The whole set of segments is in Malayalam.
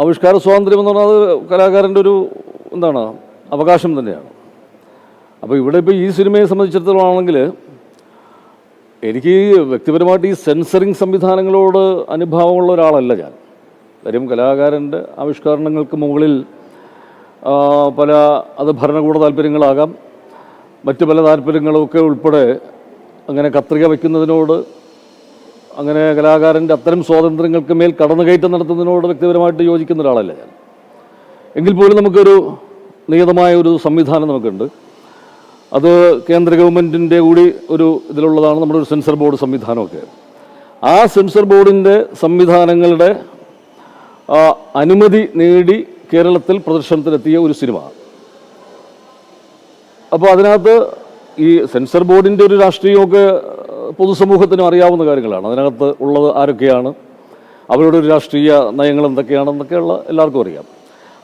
ആവിഷ്കാര സ്വാതന്ത്ര്യം എന്ന് പറഞ്ഞാൽ അത് കലാകാരന്റെ ഒരു എന്താണ് അവകാശം തന്നെയാണ്. അപ്പോൾ ഇവിടെ ഇപ്പോൾ ഈ സിനിമയെ സംബന്ധിച്ചിടത്തോളം ആണെങ്കിൽ എനിക്ക് വ്യക്തിപരമായിട്ട് ഈ സെൻസറിങ് സംവിധാനങ്ങളോട് അനുഭാവമുള്ള ഒരാളല്ല ഞാൻ. കാര്യം കലാകാരന്റെ ആവിഷ്കരണങ്ങൾക്ക് മുകളിൽ പല അത് ഭരണകൂട താല്പര്യങ്ങളാകാം. മറ്റു പല താല്പര്യങ്ങളൊക്കെ ഉൾപ്പെടെ അങ്ങനെ കത്രിക വയ്ക്കുന്നതിനോട് അങ്ങനെ കലാകാരന്റെ അത്തരം സ്വാതന്ത്ര്യങ്ങൾക്ക് മേൽ കടന്നുകയറ്റം നടത്തുന്നതിനോട് വ്യക്തിപരമായിട്ട് യോജിക്കുന്ന ഒരാളല്ല ഞാൻ. എങ്കിൽ പോലും നമുക്കൊരു നിയതമായ ഒരു സംവിധാനം നമുക്കുണ്ട്. അത് കേന്ദ്ര ഗവൺമെന്റിന്റെ കൂടി ഒരു ഇതിലുള്ളതാണ് നമ്മുടെ ഒരു സെൻസർ ബോർഡ് സംവിധാനമൊക്കെ. ആ സെൻസർ ബോർഡിന്റെ സംവിധാനങ്ങളുടെ അനുമതി നേടി കേരളത്തിൽ പ്രദർശനത്തിലെത്തിയ ഒരു സിനിമ. അപ്പോൾ അതിനകത്ത് ഈ സെൻസർ ബോർഡിന്റെ ഒരു രാഷ്ട്രീയമൊക്കെ പൊതുസമൂഹത്തിനും അറിയാവുന്ന കാര്യങ്ങളാണ്. അതിനകത്ത് ഉള്ളത് ആരൊക്കെയാണ്? അവരുടെ ഒരു രാഷ്ട്രീയ നയങ്ങൾ എന്തൊക്കെയാണെന്നൊക്കെയുള്ള എല്ലാവർക്കും അറിയാം.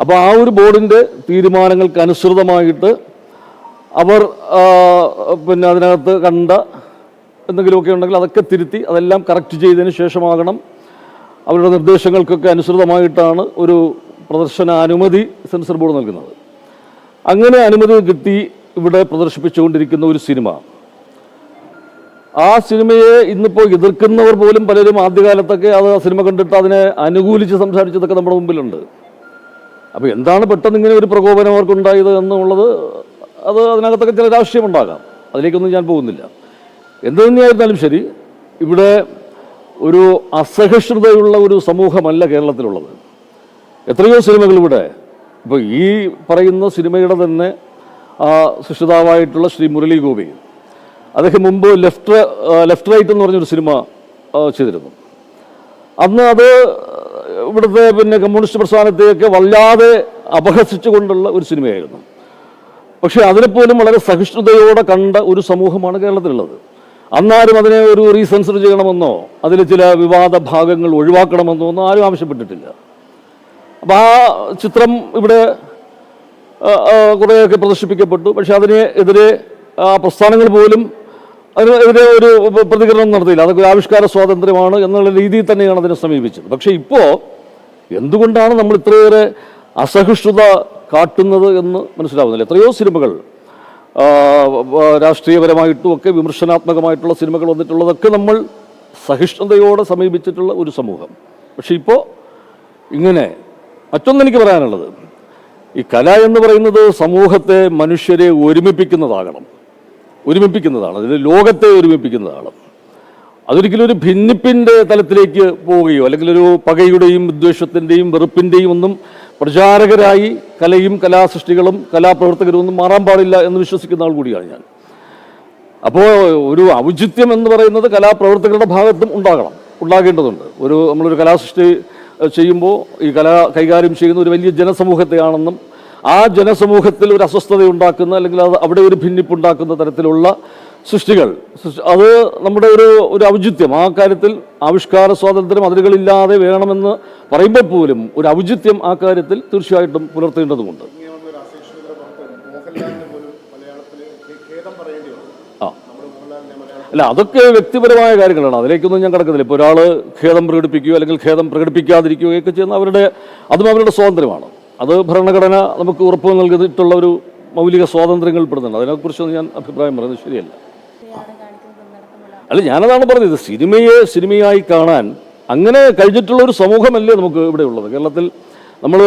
അപ്പോൾ ആ ഒരു ബോർഡിന്റെ തീരുമാനങ്ങൾക്ക് അനുസൃതമായിട്ട് അവർ പിന്നെ അതിനകത്ത് കണ്ട എന്തെങ്കിലുമൊക്കെ ഉണ്ടെങ്കിൽ അതൊക്കെ തിരുത്തി അതെല്ലാം കറക്റ്റ് ചെയ്തതിന് ശേഷമാകണം. അവരുടെ നിർദ്ദേശങ്ങൾക്കൊക്കെ അനുസൃതമായിട്ടാണ് ഒരു പ്രദർശന അനുമതി സെൻസർ ബോർഡ് നൽകുന്നത്. അങ്ങനെ അനുമതി കിട്ടി ഇവിടെ പ്രദർശിപ്പിച്ചുകൊണ്ടിരിക്കുന്ന ഒരു സിനിമ. ആ സിനിമയെ ഇന്നിപ്പോൾ എതിർക്കുന്നവർ പോലും പലരും ആദ്യകാലത്തൊക്കെ അത് ആ സിനിമ കണ്ടിട്ട് അതിനെ അനുകൂലിച്ച് സംസാരിച്ചതൊക്കെ നമ്മുടെ മുമ്പിലുണ്ട്. അപ്പോൾ എന്താണ് പെട്ടെന്ന് ഇങ്ങനെ ഒരു പ്രകോപനം അവർക്കുണ്ടായത് എന്നുള്ളത് അത് അതിനകത്തൊക്കെ ചില രാഷ്ട്രീയമുണ്ടാകാം അതിലേക്കൊന്നും ഞാൻ പോകുന്നില്ല. എന്ത് തന്നെയായിരുന്നാലും ശരി ഇവിടെ ഒരു അസഹിഷ്ണുതയുള്ള ഒരു സമൂഹമല്ല കേരളത്തിലുള്ളത്. എത്രയോ സിനിമകൾ ഇവിടെ ഇപ്പോൾ ഈ പറയുന്ന സിനിമയുടെ തന്നെ ആ, സൃഷ്ടിതാവായിട്ടുള്ള ശ്രീ മുരളി ഗോപി അദ്ദേഹം മുമ്പ് ലെഫ്റ്റ് ലെഫ്റ്റ് റൈറ്റ് എന്ന് പറഞ്ഞൊരു സിനിമ ചെയ്തിരുന്നു. അന്ന് അത് ഇവിടുത്തെ പിന്നെ കമ്മ്യൂണിസ്റ്റ് പ്രസ്ഥാനത്തെയൊക്കെ വല്ലാതെ അപഹസിച്ചുകൊണ്ടുള്ള ഒരു സിനിമയായിരുന്നു. പക്ഷേ അതിനെപ്പോലും വളരെ സഹിഷ്ണുതയോടെ കണ്ട ഒരു സമൂഹമാണ് കേരളത്തിലുള്ളത്. അന്നാരും അതിനെ ഒരു റീസെൻസർ ചെയ്യണമെന്നോ അതിൽ ചില വിവാദ ഭാഗങ്ങൾ ഒഴിവാക്കണമെന്നോ ഒന്നും ആരും ആവശ്യപ്പെട്ടിട്ടില്ല. അപ്പം ആ ചിത്രം ഇവിടെ കുറേയൊക്കെ പ്രദർശിപ്പിക്കപ്പെട്ടു. പക്ഷെ അതിനെതിരെ ആ പ്രസ്ഥാനങ്ങൾ പോലും അതിനെതിരെ ഒരു പ്രതികരണം നടത്തിയില്ല. അതൊക്കെ ഒരു ആവിഷ്കാര സ്വാതന്ത്ര്യമാണ് എന്നുള്ള രീതിയിൽ തന്നെയാണ് അതിനെ സമീപിച്ചത്. പക്ഷേ ഇപ്പോൾ എന്തുകൊണ്ടാണ് നമ്മൾ ഇത്രയേറെ അസഹിഷ്ണുത കാട്ടുന്നത് എന്ന് മനസ്സിലാവുന്നില്ല. എത്രയോ സിനിമകൾ രാഷ്ട്രീയപരമായിട്ടും ഒക്കെ വിമർശനാത്മകമായിട്ടുള്ള സിനിമകൾ വന്നിട്ടുള്ളതൊക്കെ നമ്മൾ സഹിഷ്ണുതയോടെ സമീപിച്ചിട്ടുള്ള ഒരു സമൂഹം. പക്ഷെ ഇപ്പോൾ ഇങ്ങനെ മറ്റൊന്നെനിക്ക് പറയാനുള്ളത്. ഈ കല എന്ന് പറയുന്നത് സമൂഹത്തെ മനുഷ്യരെ ഒരുമിപ്പിക്കുന്നതാകണം. ഒരുമിപ്പിക്കുന്നതാണ് അതായത് ലോകത്തെ ഒരുമിപ്പിക്കുന്നതാണ്. അതൊരിക്കലും ഒരു ഭിന്നിപ്പിന്റെ തലത്തിലേക്ക് പോവുകയോ അല്ലെങ്കിൽ ഒരു പകയുടെയും വിദ്വേഷത്തിന്റെയും വെറുപ്പിന്റെയും ഒന്നും പ്രചാരകരായി കലയും കലാസൃഷ്ടികളും കലാപ്രവർത്തകരും ഒന്നും മാറാൻ പാടില്ല എന്ന് വിശ്വസിക്കുന്ന ആൾ കൂടിയാണ് ഞാൻ. അപ്പോൾ ഒരു ഔചിത്യം എന്ന് പറയുന്നത് കലാപ്രവർത്തകരുടെ ഭാഗത്തും ഉണ്ടാകണം ഉണ്ടാകേണ്ടതുണ്ട്. ഒരു നമ്മളൊരു കലാസൃഷ്ടി ചെയ്യുമ്പോൾ ഈ കല കൈകാര്യം ചെയ്യുന്ന ഒരു വലിയ ജനസമൂഹത്തെയാണെന്നും ആ ജനസമൂഹത്തിൽ ഒരു അസ്വസ്ഥത ഉണ്ടാക്കുന്ന അല്ലെങ്കിൽ അത് അവിടെ ഒരു ഭിന്നിപ്പുണ്ടാക്കുന്ന തരത്തിലുള്ള സൃഷ്ടികൾ. അത് നമ്മുടെ ഒരു ഒരു ഔചിത്യം. ആ കാര്യത്തിൽ ആവിഷ്കാര സ്വാതന്ത്ര്യം അതിരുകളില്ലാതെ വേണമെന്ന് പറയുമ്പോൾ പോലും ഒരു ഔചിത്യം ആ കാര്യത്തിൽ തീർച്ചയായിട്ടും പുലർത്തേണ്ടതുമുണ്ട്. അല്ല അതൊക്കെ വ്യക്തിപരമായ കാര്യങ്ങളാണ്. അതിലേക്കൊന്നും ഞാൻ കിടക്കുന്നില്ല ഇപ്പോൾ ഒരാൾ ഖേദം പ്രകടിപ്പിക്കുകയോ അല്ലെങ്കിൽ ഖേദം പ്രകടിപ്പിക്കാതിരിക്കുകയോ ഒക്കെ ചെയ്യുന്ന അവരുടെ അതും അവരുടെ സ്വാതന്ത്ര്യമാണ്. അത് ഭരണഘടന നമുക്ക് ഉറപ്പ് നൽകിയിട്ടുള്ള ഒരു മൗലിക സ്വാതന്ത്ര്യങ്ങൾ പെടുന്നുണ്ട്. അതിനെക്കുറിച്ചൊന്നും ഞാൻ അഭിപ്രായം പറയുന്നത് ശരിയല്ല. അല്ല ഞാനതാണ് പറഞ്ഞത് സിനിമയെ സിനിമയായി കാണാൻ അങ്ങനെ കഴിഞ്ഞിട്ടുള്ള ഒരു സമൂഹമല്ലേ നമുക്ക് ഇവിടെ ഉള്ളത്. കേരളത്തിൽ നമ്മൾ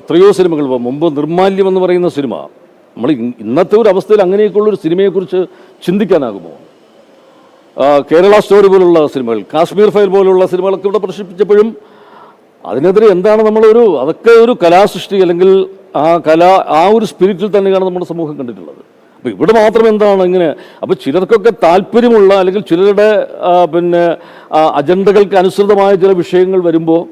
എത്രയോ സിനിമകൾ മുമ്പ് നിർമാല്യം എന്ന് പറയുന്ന സിനിമ നമ്മൾ ഇന്നത്തെ ഒരു അവസ്ഥയിൽ അങ്ങനെയൊക്കെയുള്ള ഒരു സിനിമയെക്കുറിച്ച് ചിന്തിക്കാനാകുമോ? കേരള സ്റ്റോറി പോലുള്ള സിനിമകൾ കാശ്മീർ ഫയൽ പോലുള്ള സിനിമകളൊക്കെ ഇവിടെ പ്രദർശിപ്പിച്ചപ്പോഴും അതിനെതിരെ എന്താണ് നമ്മളൊരു അതൊക്കെ ഒരു കലാസൃഷ്ടി അല്ലെങ്കിൽ ആ കല ആ ഒരു സ്പിരിറ്റിൽ തന്നെയാണ് നമ്മുടെ സമൂഹം കണ്ടിട്ടുള്ളത്. അപ്പോൾ ഇവിടെ മാത്രം എന്താണ് ഇങ്ങനെ അപ്പോൾ ചിലർക്കൊക്കെ താല്പര്യമുള്ള അല്ലെങ്കിൽ ചിലരുടെ പിന്നെ അജണ്ടകൾക്ക് അനുസൃതമായ ചില വിഷയങ്ങൾ വരുമ്പോൾ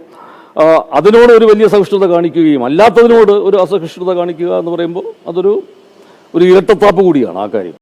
അതിനോട് ഒരു വലിയ സഹിഷ്ണുത കാണിക്കുകയും അല്ലാത്തതിനോട് ഒരു അസഹിഷ്ണുത കാണിക്കുക എന്ന് പറയുമ്പോൾ അതൊരു ഒരു ഇരട്ടത്താപ്പ് കൂടിയാണ് ആ കാര്യം.